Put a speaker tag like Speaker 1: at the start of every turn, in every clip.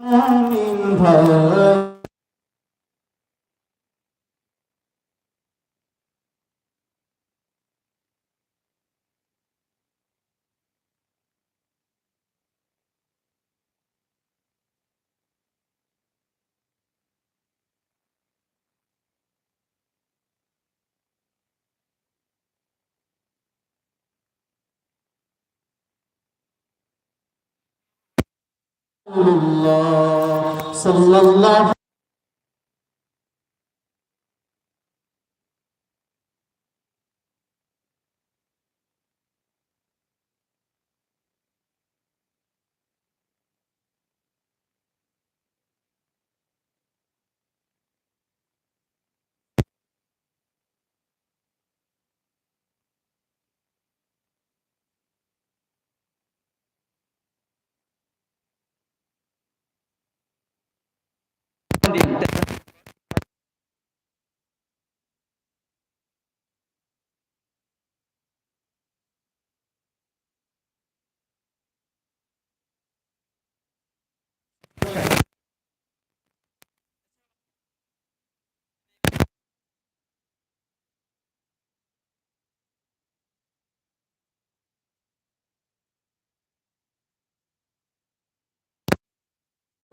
Speaker 1: Angin. الله صلى الله
Speaker 2: দিন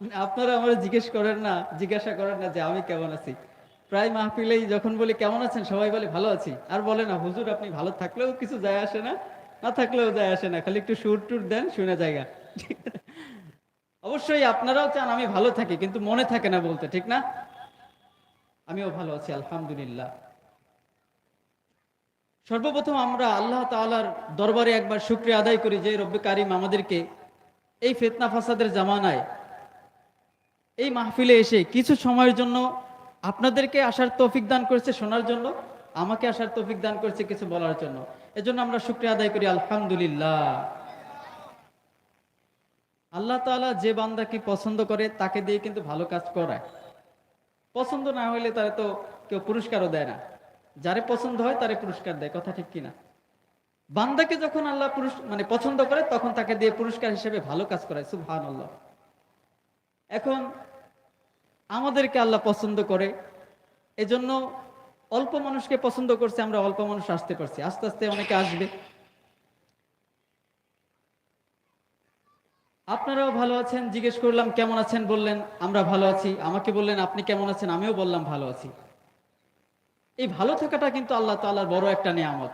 Speaker 2: আপনারা আমার জিজ্ঞেস করেন না, জিজ্ঞাসা করেন না যে আমি কেমন আছি। প্রায় মাহফিলেই যখন বলি, কেমন আছেন? সবাই বলে, ভালো আছি। আর বলে না, হুজুর, আপনি ভালো থাকলেও কিছু যায় আসে না না থাকলেও যায় আসে না। খালি একটু সুর টুর দেন, শুনে জায়গা। অবশ্যই আপনারাও চান আমি ভালো থাকি, কিন্তু মনে থাকে না বলতে, ঠিক না? আমিও ভালো আছি, আলহামদুলিল্লাহ। সর্বপ্রথম আমরা আল্লাহ তাআলার দরবারে একবার শুক্রিয়া আদায় করি যে রব্বে কারিম আমাদেরকে এই ফেতনা ফাসাদের জামানায় এই মাহফিলে এসে কিছু সময়ের জন্য আপনাদেরকে আসার তৌফিক দান করেছে শোনার জন্য, আমাকে আসার তৌফিক দান করেছে কিছু বলার জন্য। এজন্য আমরা শুক্রিয়া আদায় করি, আলহামদুলিল্লাহ। আল্লাহ তাআলা যে বান্দাকে পছন্দ করে, তাকে দিয়ে কিন্তু ভালো কাজ করায়। পছন্দ না হলে তারা তো কেউ পুরস্কারও দেয় না। যারে পছন্দ হয়, তারে পুরস্কার দেয়, কথা ঠিক কিনা? বান্দাকে যখন আল্লাহ পুরুষ মানে পছন্দ করে, তখন তাকে দিয়ে পুরস্কার হিসেবে ভালো কাজ করায় সুবহান আল্লাহ এখন আমাদেরকে আল্লাহ পছন্দ করে। এজন্য অল্প মানুষকে পছন্দ করছে, আমরা অল্প মানুষ আসতে পারছি। আস্তে আস্তে অনেকে আসবে। আপনারাও ভালো আছেন? জিজ্ঞেস করলাম, কেমন আছেন? বললেন, আমরা ভালো আছি। আমাকে বললেন, আপনি কেমন আছেন? আমিও বললাম, ভালো আছি। এই ভালো থাকাটা কিন্তু আল্লাহ তাআলার বড় একটা নিয়ামত।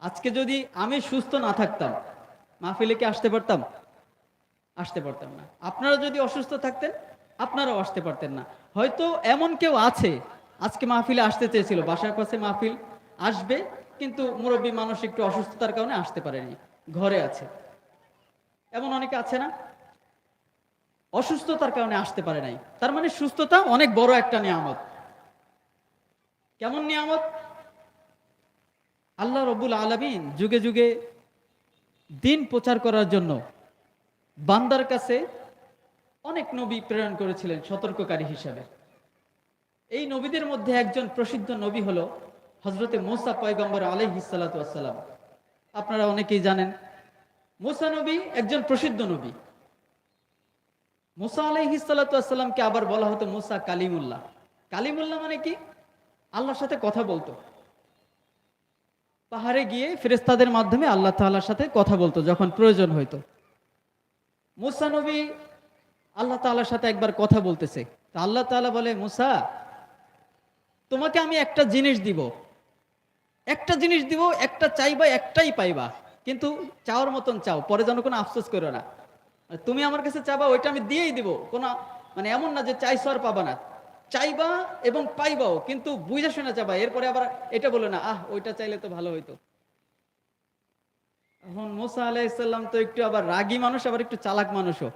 Speaker 2: আজকে যদি আমি সুস্থ না থাকতাম, মাহফিলে কি আসতে পারতাম? আসতে পারতাম না। আপনারা যদি অসুস্থ থাকতেন আপনারাও আসতে পারতেন না। হয়তো এমন কেউ আছে, আজকে মাহফিলে আসতে চেয়েছিল। বাসার পাশে মাহফিল আসবে, কিন্তু মুরব্বী মানুষ একটু অসুস্থতার কারণে আসতে পারেনি, ঘরে আছে। এমন অনেকে আছে না? অসুস্থতার কারণে আসতে পারে নাই। তার মানে সুস্থতা অনেক বড় একটা নিয়ামত। কেমন নিয়ামত? আল্লাহ রবুল আলমিন যুগে যুগে দিন প্রচার করার জন্য বান্দার কাছে অনেক নবী প্রেরণ করেছিলেন সতর্ককারী হিসাবে। এই নবীদের মধ্যে একজন প্রসিদ্ধ নবী হলো হজরতে মোসা পয়গম্বর আলহিসাল্লাম আপনারা অনেকেই জানেন, মোসা নবী একজন প্রসিদ্ধ নবী। মোসা আলহিসাল্লামকে আবার বলা হতো মোসা কালিমুল্লাহ। কালিমুল্লাহ মানে কি? আল্লাহর সাথে কথা বলতো। পাহাড়ে গিয়ে ফেরেস্তাদের মাধ্যমে আল্লাহ তাআলার সাথে কথা বলতো যখন প্রয়োজন হইতো। মুসা নবী আল্লাহ তাআলার সাথে একবার কথা বলতেছে। তা আল্লাহ তাআলা বলে, মুসা, তোমাকে আমি একটা জিনিস দিব। একটা জিনিস দিব, একটা চাইবা, একটাই পাইবা। কিন্তু চাওয়ার মতন চাও, পরে যেন কোনো আফসোস করো না। তুমি আমার কাছে চাবা, ওইটা আমি দিয়েই দিব। কোনো মানে এমন না যে চাইছো আর পাবা না। চাইবা এবং পাইবাও, কিন্তু বুঝে শোনা চাবা। এরপরে আবার এটা বলো না, আহ, ওইটা চাইলে তো ভালো হইতো। এখন মোসা আলাইসাল্লাম তো একটু আবার রাগী মানুষ, আবার একটু চালাক মানুষও।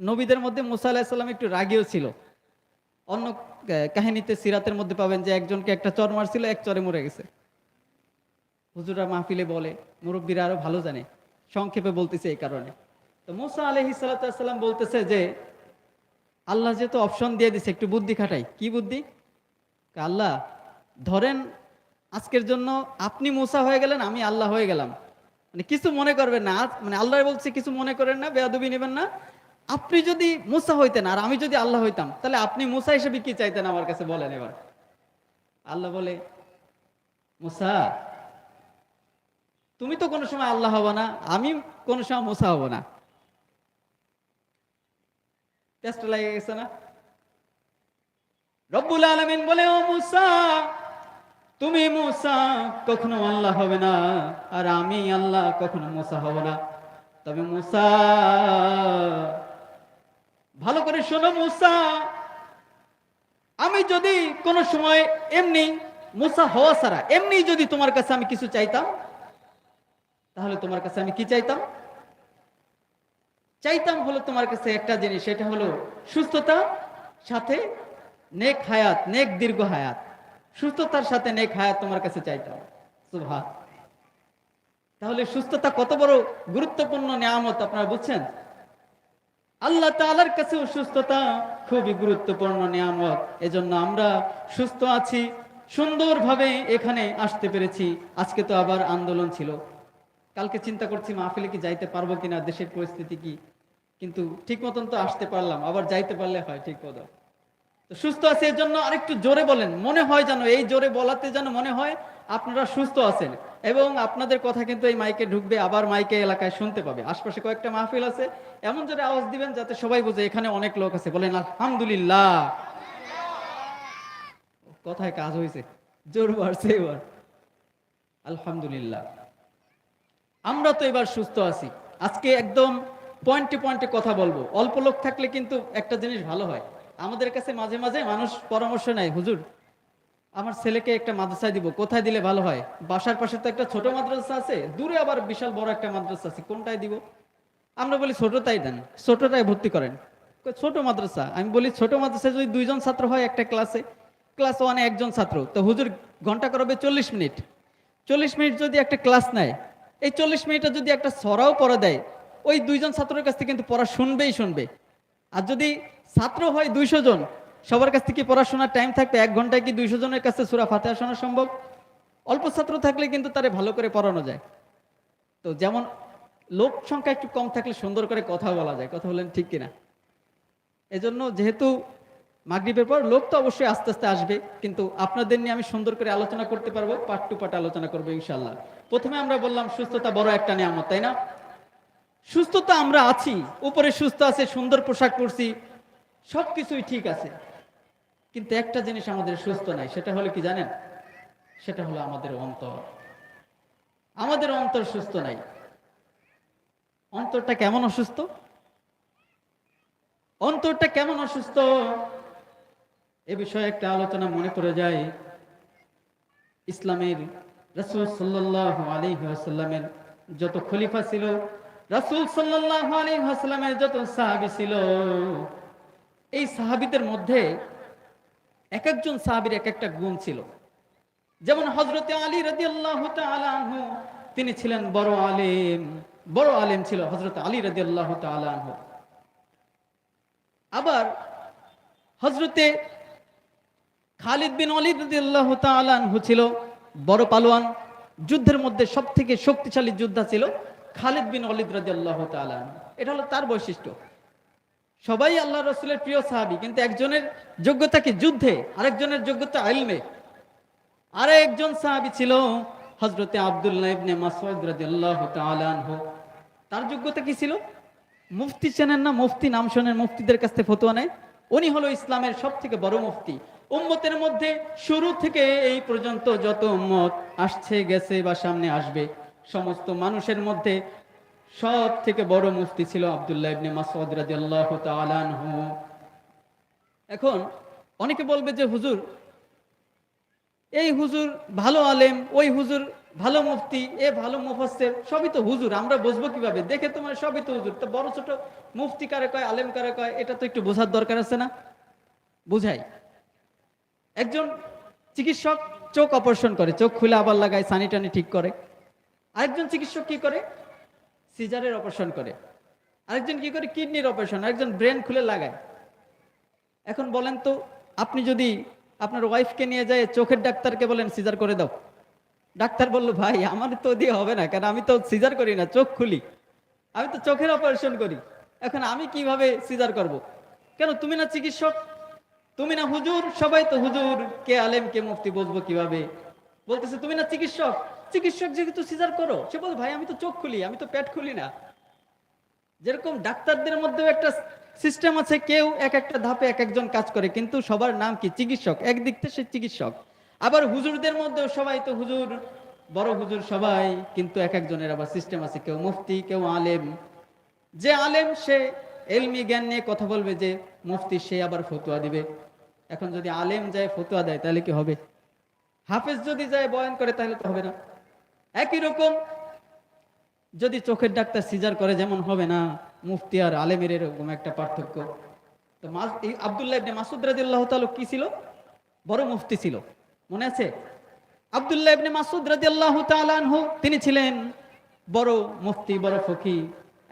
Speaker 2: নবীদের মধ্যে মুসা আলাহিসাল্লাম একটু রাগীও ছিল। অন্য কাহিনীতে সিরাতের মধ্যে পাবেন যে একজনকে একটা চর মারছিল, এক চরে মরে গেছে। হুজুরা মাহফিলে বলে, মুরব্বীরা আরও ভালো জানে, সংক্ষেপে বলতেছে এই কারণে। তো মোসা আলহি সাল্লাম বলতেছে যে, আল্লাহ যেহেতু অপশন দিয়ে দিছে, একটু বুদ্ধি খাটাই। কি বুদ্ধি? আল্লাহ, ধরেন আজকের জন্য আপনি মোসা হয়ে গেলেন, আমি আল্লাহ হয়ে গেলাম। মানে কিছু মনে করবেন না মানে আল্লাহ বলছে, কিছু মনে করেন না, বেয়াদবি নেবেন না। আপনি যদি মুসা হইতেন আর আমি যদি আল্লাহ হইতাম, তাহলে আপনি মুসা হিসেবে কি চাইতেন আমার কাছে বলেন এবার? আল্লাহ বলে, মুসা, তুমি তো কোনো সময় আল্লাহ হব না, আমি কোনো সময় মুসা হব না। লাগে গেছে না? রব্বুল আলামিন বলে, ও মুসা, তুমি মুসা, কখনো আল্লাহ হবে না, আর আমি আল্লাহ কখনো মুসা হব না। তবে মুসা ভালো করে শোনো মুসা। আমি যদি কোনো সময় এমনি মুসা হওয়া ছাড়া, এমনি যদি তোমার কাছে আমি কিছু চাইতাম, তাহলে তোমার কাছে আমি কি চাইতাম? চাইতাম হলো তোমার কাছে একটা জিনিস, সেটা হলো সুস্থতা, সাথে নেক হায়াত, নেক দীর্ঘ হায়াত। সুস্থতার সাথে নেক হায়াত তোমার কাছে চাইতাম। সুভা তাহলে সুস্থতা কত বড় গুরুত্বপূর্ণ নিয়ামত, আপনারা বুঝছেন? আল্লাহ তালার কাছে সুস্থতা খুবই গুরুত্বপূর্ণ নিয়ামত। এজন্য আমরা সুস্থ আছি, সুন্দরভাবে এখানে আসতে পেরেছি। আজকে তো আবার আন্দোলন ছিল। কালকে চিন্তা করছি, মাহফিলে কি যাইতে পারব কিনা, দেশের পরিস্থিতি কি? কিন্তু ঠিক মতন তো আসতে পারলাম, আবার যাইতে পারলে হয় ঠিক মতো। সুস্থ আছে এর জন্য আরেকটু জোরে বলেন, মনে হয় যেন এই জোরে বলাতে যেন মনে হয় আপনারা সুস্থ আছেন। এবং আপনাদের কথা কিন্তু এই মাইকে ঢুকবে, আবার মাইকে এলাকায় শুনতে পাবে। আশপাশে কয়েকটা মাহফিল আছে, এমন জোরে আওয়াজ দিবেন যাতে সবাই বুঝে এখানে অনেক লোক আছে। বলেন, আলহামদুলিল্লাহ। কথায় কাজ হয়েছে জোর বাড়ছে এবার। আলহামদুলিল্লাহ। আমরা তো এবার সুস্থ আছি। আজকে একদম পয়েন্টে পয়েন্টে কথা বলব। অল্প লোক থাকলে কিন্তু একটা জিনিস ভালো হয়। আমাদের কাছে মাঝে মাঝে মানুষ পরামর্শ নেয়, হুজুর, আমার ছেলেকে একটা মাদ্রাসায় দিব, কোথায় দিলে ভালো হয়? বাসার পাশে তো একটা ছোট মাদ্রাসা আছে, দূরে আবার বিশাল বড় একটা মাদ্রাসা আছে, কোনটায় দিব? আমরা বলি ছোটটাই দেন ছোটটাই ভর্তি করেন। ছোট মাদ্রাসা, আমি বলি ছোট মাদ্রাসায় যদি দুইজন ছাত্র হয় একটা ক্লাসে, ক্লাস ওয়ানে একজন ছাত্র, তো হুজুর ঘণ্টা করবে চল্লিশ মিনিট। চল্লিশ মিনিট যদি একটা ক্লাস নেয়, এই চল্লিশ মিনিটে যদি একটা সরাও পড়া দেয়, ওই দুইজন ছাত্রের কাছ থেকে কিন্তু পড়া শুনবেই শুনবে। আর যদি ছাত্র হয় দুইশো জন। সবার কাছ থেকে পড়াশোনার টাইম থাকবে এক ঘন্টায় কি দুইশো জনের কাছে সুরা ফাতে শোনা সম্ভব? অল্প ছাত্র থাকলে কিন্তু তারে ভালো করে পড়ানো যায়। তো যেমন লোক সংখ্যা একটু কম থাকলে সুন্দর করে কথা বলা যায়। কথা বলেন ঠিক কিনা? এজন্য যেহেতু মাগরিবের পর লোক তো অবশ্যই আস্তে আস্তে আসবে, কিন্তু আপনাদের নিয়ে আমি সুন্দর করে আলোচনা করতে পারব পার্ট টু পার্ট আলোচনা করব ইনশাল্লাহ প্রথমে আমরা বললাম, সুস্থতা বড় একটা নিয়ামত, তাই না? সুস্থতা আমরা আছি, উপরে সুস্থ আছে, সুন্দর পোশাক পরছি সবকিছুই ঠিক আছে। কিন্তু একটা জিনিস আমাদের সুস্থ নাই, সেটা হলো কি জানেন? সেটা হলো আমাদের অন্তর। আমাদের অন্তর সুস্থ নাই। অন্তরটা কেমন অসুস্থ? অন্তরটা কেমন অসুস্থ? এ বিষয়ে একটা আলোচনা মনে করে যায়। ইসলামের রাসূল আলাইহি ওয়াসাল্লামের যত খলিফা ছিল, রাসূল আলাইহি ওয়াসাল্লামের যত সাহাবী ছিল এই সাহাবিদের মধ্যে এক একজন সাহাবীর এক একটা গুণ ছিল। যেমন হযরতে আলী তাআলা আনহু, তিনি ছিলেন বড় আলেম। বড় আলেম ছিল হযরত আলী তাআলা আনহু। আবার হজরতে খালিদ বিন অলিদ রাদিয়াল্লাহু তাআলা আনহু ছিল বড় পালোয়ান। যুদ্ধের মধ্যে সব থেকে শক্তিশালী যোদ্ধা ছিল খালিদ বিন অলিদ তাআলা আনহু। এটা হলো তার বৈশিষ্ট্য। সবাই আল্লাহ রসুলের প্রিয় সাহাবী, কিন্তু একজনের যোগ্যতা কি যুদ্ধে? আরেকজনের যোগ্যতা ইলমে আর একজন সাহাবী ছিল হজরতে আব্দুল্লাহ তার যোগ্যতা কি ছিল? মুফতি চেনেন না? মুফতি নাম শোনেন, মুফতিদের কাছ থেকে ফতোয়া নেয়। উনি হলো ইসলামের সব থেকে বড় মুফতি। উম্মতের মধ্যে শুরু থেকে এই পর্যন্ত যত উম্মত আসছে, গেছে বা সামনে আসবে, সমস্ত মানুষের মধ্যে সব থেকে বড় মুফতি ছিল আব্দুল্লাহ ইবনে মাসউদ রাদিয়াল্লাহু তাআলা আনহু। এখন অনেকে বলবে যে, হুজুর, এই হুজুর ভালো আলেম, ওই হুজুর ভালো মুফতি, এ ভালো মুফাসসির, সবই তো হুজুর, আমরা বুঝব কীভাবে? দেখে তোমার সবই তো হুজুর। তো বড় ছোট মুফতি কারে কয়, আলেম কারে কয়, এটা তো একটু বোঝার দরকার আছে না? বুঝাই। একজন চিকিৎসক চোখ অপারেশন করে, চোখ খুলে আবার লাগায় সানি টানি ঠিক করে। আরেকজন চিকিৎসক কি করে? সিজারের অপারেশন করে। আরেকজন কি করে? কিডনির অপারেশন আরেকজন ব্রেন খুলে লাগায়। এখন বলেন তো, আপনি যদি আপনার ওয়াইফকে নিয়ে যায়, চোখের ডাক্তারকে বলেন, সিজার করে দাও। ডাক্তার বলল, ভাই আমার তো দিয়ে হবে না কারণ আমি তো সিজার করি না, চোখ খুলি। আমি তো চোখের অপারেশন করি। এখন আমি কীভাবে সিজার করব। কেন, তুমি না চিকিৎসক? তুমি না হুজুর? সবাই তো হুজুর কে আলেম কে মুফতি, বুঝব কীভাবে? বলতেছে, তুমি না চিকিৎসক? চিকিৎসক যেহেতু সিজার করো, সে বল, ভাই, আমি তো চোখ খুলি, আমি তো পেট খুলি না। যেরকম ডাক্তারদের মধ্যেও একটা সিস্টেম আছে, কেউ এক একটা ধাপে এক একজন কাজ করে, কিন্তু সবার নাম কি? চিকিৎসক। একদিক থেকে সে চিকিৎসক। আবার হুজুরদের মধ্যেও সবাই তো হুজুর, বড় হুজুর সবাই, কিন্তু এক একজনের আবার সিস্টেম আছে, কেউ মুফতি, কেউ আলেম। যে আলেম, সে এলমি জ্ঞান নিয়ে কথা বলবে, যে মুফতি, সে আবার ফতুয়া দিবে। এখন যদি আলেম যায়, ফতুয়া দেয়, তাহলে কি হবে? হাফেজ যদি যায়, বয়ান করে, তাহলে তো হবে না। একই রকম। যদি চোখের ডাক্তার সিজার করে, যেমন হবে না, মুফতি আর আলেমের এরকম একটা পার্থক্য। তো এই আব্দুল্লাহ ইবনে মাসুদ রাদিয়াল্লাহু তাআলা কি ছিল? বড় মুফতি ছিল। মনে আছে? আবদুল্লাহ ইবনে মাসুদ রাদিয়াল্লাহু তাআলা আনহু, তিনি ছিলেন বড় মুফতি, বড় ফকি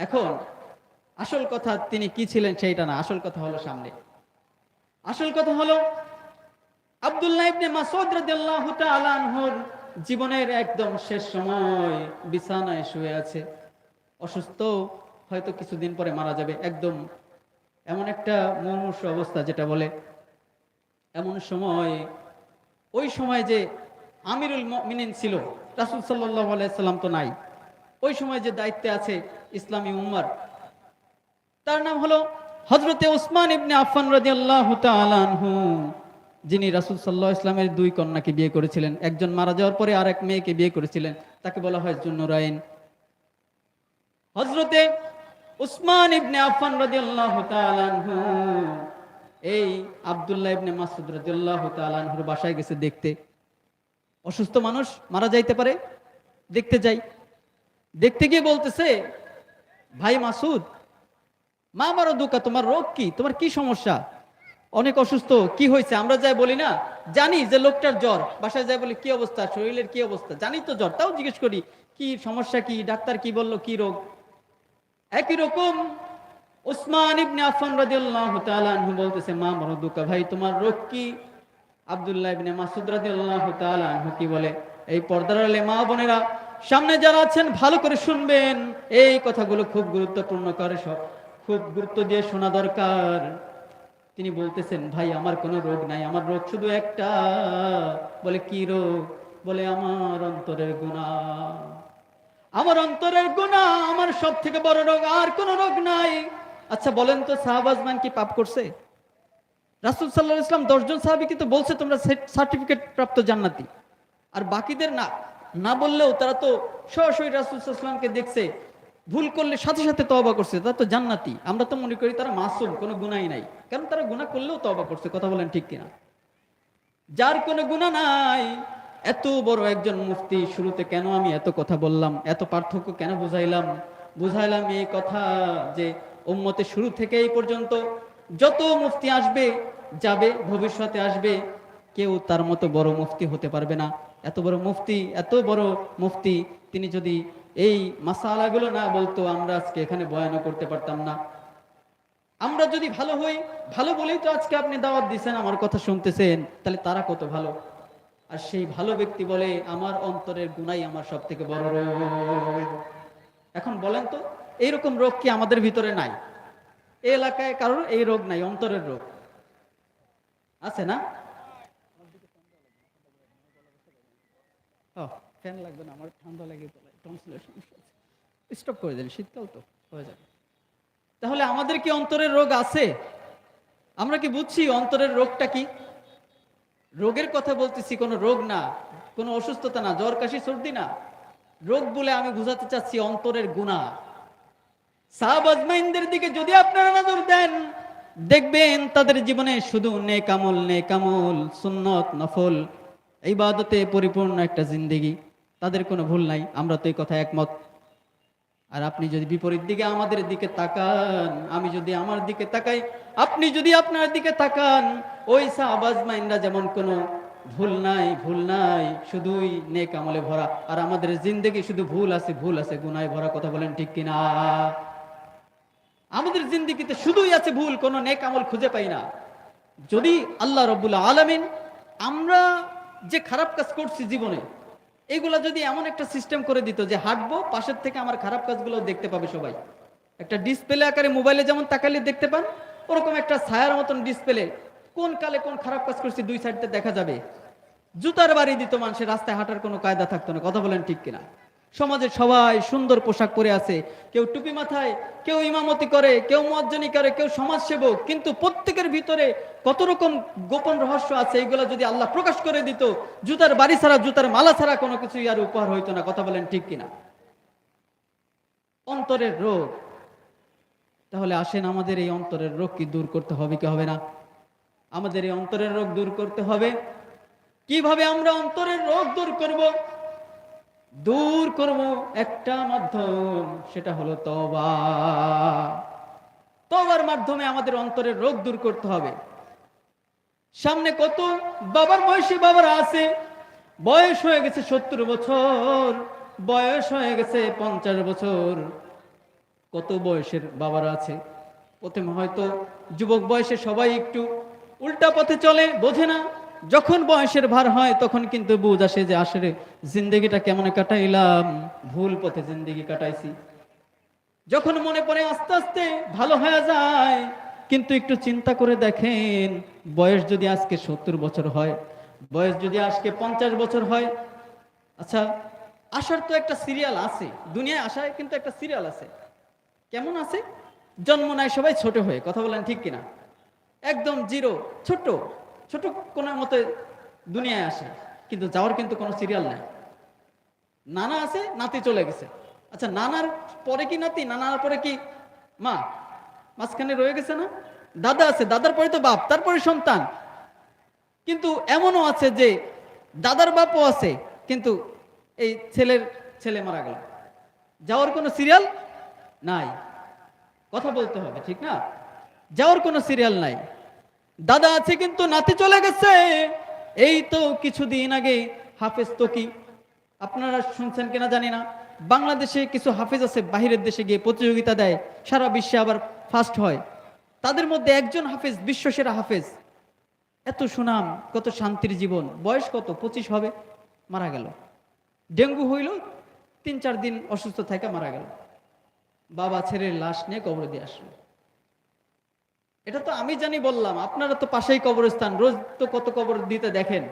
Speaker 2: এখন, আসল কথা তিনি কি ছিলেন সেইটা না, আসল কথা হলো সামনে। আসল কথা হলো, আব্দুল্লাহ ইবনে মাসউদ রাদিয়াল্লাহু তাআলা আনহুর জীবনের একদম শেষ সময় বিছানায় শুয়ে আছে। অসুস্থ, হয়তো কিছুদিন পরে মারা যাবে। একদম এমন একটা মুমূর্ষ অবস্থা যেটা বলে, এমন সময়, ওই সময় যে আমিরুল মিনিন ছিল, রাসূল সাল্লাল্লাহু আলাইহি সাল্লাম তো নাই। ওই সময় যে দায়িত্বে আছে ইসলামী উম্মার, তার নাম হলো হজরতে উসমান ইবনে আফফান রাদিয়াল্লাহু তাআলা আনহু। যিনি রাসূল আলাইহি ইসলামের দুই কন্যাকে বিয়ে করেছিলেন, একজন মারা যাওয়ার পরে আরেক মেয়েকে বিয়ে করেছিলেন, তাকে বলা হয় জুন্নুরাইন হজরতে উসমান ইবনে আফফান রাদিয়াল্লাহু তাআলা আনহু, এই আব্দুল্লাহ ইবনে মাসুদ রাদিয়াল্লাহু তাআলা আনহুর বাসায় গেছে দেখতে। অসুস্থ মানুষ, মারা যাইতে পারে? দেখতে যাই। দেখতে গিয়ে বলতেছে, ভাই মাসুদ মা বারো দুকা তোমার রোগ কি? তোমার কি সমস্যা? অনেক অসুস্থ, কি হয়েছে? আমরা যাই বলি না, জানি যে লোকটার জ্বর। বাসায় যাই বলি, কি অবস্থা? শরীরের কি অবস্থা? জানি তো জ্বর, তাও জিজ্ঞেস করি, কি সমস্যা কি? ডাক্তার কি বলল? কি রোগ? একই রকম উসমান ইবনে রাদিয়াল্লাহু তাআলা আনহু বলতেছে, মা বারো দুকা ভাই, তোমার রোগ কি? আব্দুল্লাহ ইবনে মাসুদ রাদিয়াল্লাহু তাআলা আনহু কি বলে, এই পর্দার আলে মা বোনেরা, সামনে যারা আছেন, ভালো করে শুনবেন। এই কথাগুলো খুব গুরুত্বপূর্ণ করে খুব গুরুত্ব দিয়ে শোনা দরকার। তিনি বলতেছেন, ভাই, আমার কোনো রোগ নাই, আমার রোগ শুধু একটা। বলে, কি রোগ? বলে, আমার অন্তরের গুণা। আমার অন্তরের গুণা, আমার সব থেকে বড় রোগ, আর কোনো রোগ নাই। আচ্ছা বলেন তো সাহাবাজমান কি পাপ করছে? রাসুল সাল্লাহ ইসলাম দশজন সাহাবি কিন্তু বলছে, তোমরা সার্টিফিকেট প্রাপ্ত জান্নাতি। আর বাকিদের না না বললেও তারা তো সরাসরি রাসুল সাল্লামকে দেখছে। ভুল করলে সাথে সাথে তওবা করছে, তারা তো জান্নাতি। আমরা তো মনে করি তারা মাসুম, কোনো গুনাই নাই। কারণ তারা গুনাহ করলেও তওবা করছে, কথা বলেন ঠিক কিনা? যার কোনো গুণা নাই, এত বড় একজন মুফতি, শুরুতে কেন আমি এত কথা বললাম, এত পার্থক্য কেন বুঝাইলাম? বুঝাইলাম এই কথা যে উম্মতে শুরু থেকে এই পর্যন্ত যত মুফতি আসবে, যাবে, ভবিষ্যতে আসবে, কেউ তার মতো বড় মুফতি হতে পারবে না। এত বড় মুফতি, এত বড় মুফতি, তিনি যদি এই মাসালাগুলো না বলতো আমরা আজকে এখানে বয়ানও করতে পারতাম না। আমরা যদি ভালো হই, ভালো বলেই তো আজকে আপনি দাওয়াত দিচ্ছেন আমার কথা শুনতেছেন, তাহলে তারা কত ভালো? আর সেই ভালো ব্যক্তি বলে, আমার অন্তরের গুণাই আমার সব থেকে বড় রোগ। এখন বলেন তো, এইরকম রোগ কি আমাদের ভিতরে নাই? এই এলাকায় কারোর এই রোগ নাই, অন্তরের রোগ। আছে না? ফ্যান লাগবে না, আমার ঠান্ডা লাগে স্টপ করে দেন শীতকাল তো, হয়ে যাবে। তাহলে আমাদের কি অন্তরের রোগ আছে? আমরা কি বুঝছি অন্তরের রোগটা কি? রোগের কথা বলতেছি, কোনো রোগ না, কোনো অসুস্থতা না, জ্বর, কাশি, সর্দি না। রোগ বলে আমি বুঝাতে চাচ্ছি অন্তরের গুণা। সাহাবাজমাইনদের দিকে যদি আপনারা নজর দেন, দেখবেন তাদের জীবনে শুধু নেকামল নেকামল সুন্নত, নফল এই বাদতে পরিপূর্ণ একটা জিন্দেগি। তাদের কোনো ভুল নাই, আমরা তো এই কথা একমত। আর আপনি যদি বিপরীত দিকে আমাদের দিকে তাকান, আমি যদি আমার দিকে তাকাই, আপনি যদি আপনার দিকে তাকান, ওই সাহাবাজ মাইন্ডা যেমন কোনো ভুল নাই ভুল নাই, শুধুই নেক আমলে ভরা। আর আমাদের জিন্দগি শুধু ভুল আছে ভুল আছে, গুনায় ভরা কথা বলেন ঠিক কিনা? আমাদের জিন্দিগিতে শুধুই আছে ভুল, কোনো নেক আমল খুঁজে পাই না। যদি আল্লাহ রব্বুল আলমিন আমরা যে খারাপ কাজ করছি জীবনে এগুলা যদি এমন একটা সিস্টেম করে দিত যে হাঁটবো, পাশের থেকে আমার খারাপ কাজগুলো দেখতে পাবে সবাই। একটা ডিসপ্লে আকারে মোবাইলে যেমন তাকালে দেখতে পান, ওরকম একটা ছায়ার মতন ডিসপ্লে কোন কালে কোন খারাপ কাজ করছি দুই সাইডতে দেখা যাবে। জুতার বাড়ি দিত মানুষের, রাস্তায় হাঁটার কোনো কায়দা থাকতো না, কথা বলেন ঠিক কিনা? সমাজের সবাই সুন্দর পোশাক পরে আছে। কেউ টুপি মাথায়, কেউ ইমামতি করে, কেউ মজ্জনী করে, কেউ সমাজসেবক। কিন্তু প্রত্যেকের ভিতরে কত রকম গোপন রহস্য আছে এইগুলো যদি আল্লাহ প্রকাশ করে দিত, জুতার বাড়ি ছাড়া, জুতার মালা ছাড়া কোনো কিছু আর উপহার হইতো না। কথা বলেন ঠিক কিনা? অন্তরের রোগ। তাহলে আসেন, আমাদের এই অন্তরের রোগ কি দূর করতে হবে কি হবে না? আমাদের এই অন্তরের রোগ দূর করতে হবে। কীভাবে আমরা অন্তরের রোগ দূর করব? দূর করব একটা মাধ্যম, সেটা হলো তবা তবার মাধ্যমে আমাদের অন্তরের রোগ দূর করতে হবে। সামনে কত বাবার বয়সী বাবারা আছে, বয়স হয়ে গেছে সত্তর বছর, বয়স হয়ে গেছে পঞ্চাশ বছর। কত বয়সের বাবারা আছে? প্রথমে হয়তো যুবক বয়সে সবাই একটু উল্টা পথে চলে, বোঝে না। যখন বয়সের ভার হয়, তখন কিন্তু বুঝ আসে যে, আসলে জিন্দগিটা কেমন কাটাইলাম? ভুল পথে জিন্দগি কাটাইছি। যখন মনে পড়ে আস্তে আস্তে ভালো হয়ে যায়, কিন্তু একটু চিন্তা করে দেখেন, বয়স যদি আজকে সত্তর বছর হয়, বয়স যদি আজকে পঞ্চাশ বছর হয় আচ্ছা আসার তো একটা সিরিয়াল আছে, দুনিয়ায় আসায় কিন্তু একটা সিরিয়াল আছে। কেমন আছে? জন্ম নেয় সবাই ছোট হয়ে, কথা বলেন ঠিক কিনা? একদম জিরো ছোট। ছোট কোন মতে দুনিয়ায় আসে। কিন্তু যাওয়ার কিন্তু কোনো সিরিয়াল নাই। নানা আছে, নাতি চলে গেছে। আচ্ছা নানার পরে কি নাতি? নানার পরে কি মা? মাঝখানে রয়ে গেছে না? দাদা আছে, দাদার পরে তো বাপ, তারপরে সন্তান। কিন্তু এমনও আছে যে দাদার বাপও আছে, কিন্তু এই ছেলের ছেলে মারা গেল। যাওয়ার কোনো সিরিয়াল নাই। কথা বলতে হবে, ঠিক না? যাওয়ার কোনো সিরিয়াল নাই। দাদা আছে কিন্তু নাতি চলে গেছে। এই তো কিছুদিন আগে হাফেজ তো কি আপনারা শুনছেন কিনা জানি না, বাংলাদেশে কিছু হাফেজ আছে, বাহিরের দেশে গিয়ে প্রতিযোগিতা দেয়, সারা বিশ্বে আবার ফার্স্ট হয়। তাদের মধ্যে একজন হাফেজ, বিশ্বসেরা হাফেজ। এত সুনাম, কত শান্তির জীবন, বয়স কত? পঁচিশ হবে, মারা গেল। ডেঙ্গু হইল, তিন চার দিন অসুস্থ থেকে মারা গেল। বাবা ছেলের লাশ নিয়ে কবর দিয়ে আসলো। এটা তো আমি জানি বললাম, আপনারা তো পাশেই কবরস্থান, রোজ তো কত কবর দিতে দেখেন।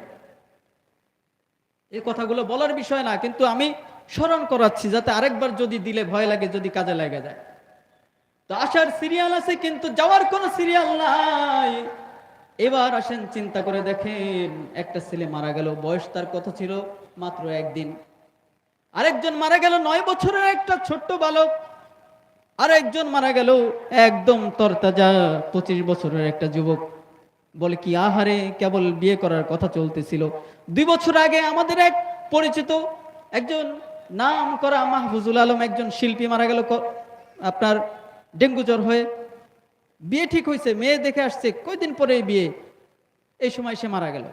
Speaker 2: এই কথাগুলো বলার বিষয় না, কিন্তু আমি স্মরণ করাচ্ছি যাতে আরেকবার যদি দিলে ভয় লাগে, যদি কাজে লাগে যায়। তো আসার সিরিয়াল আছে, কিন্তু যাওয়ার কোনো সিরিয়াল নাই। এবার আসেন, চিন্তা করে দেখেন, একটা ছেলে মারা গেল, বয়স তার কত ছিল? মাত্র একদিন। আরেকজন মারা গেল, নয় বছরের একটা ছোট্ট বালক। আর একজন মারা গেল, একদম তরতাজা পঁচিশ বছরের একটা যুবক। বলে কি, আহারে, কেবল বিয়ে করার কথা চলতেছিল। দুই বছর আগে আমাদের এক পরিচিত একজন নাম করা মাহফুজুল আলম একজন শিল্পী মারা গেল আপনার ডেঙ্গু জ্বর হয়ে। বিয়ে ঠিক হয়েছে মেয়ে দেখে আসছে, কয়দিন পরে বিয়ে। এই সময় সে মারা গেল।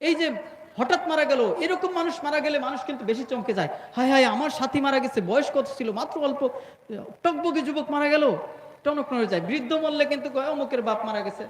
Speaker 2: এই যে হঠাৎ মারা গেল, এরকম মানুষ মারা গেলে মানুষ কিন্তু বেশি চমকে যায়। হায় হায়, আমার সাথী মারা গেছে, বয়স কত ছিল? মাত্র অল্প। টকবকি যুবক মারা গেল, টনক নড়ে যায়। বৃদ্ধ মরলে কিন্তু অমুকের বাপ মারা গেছে।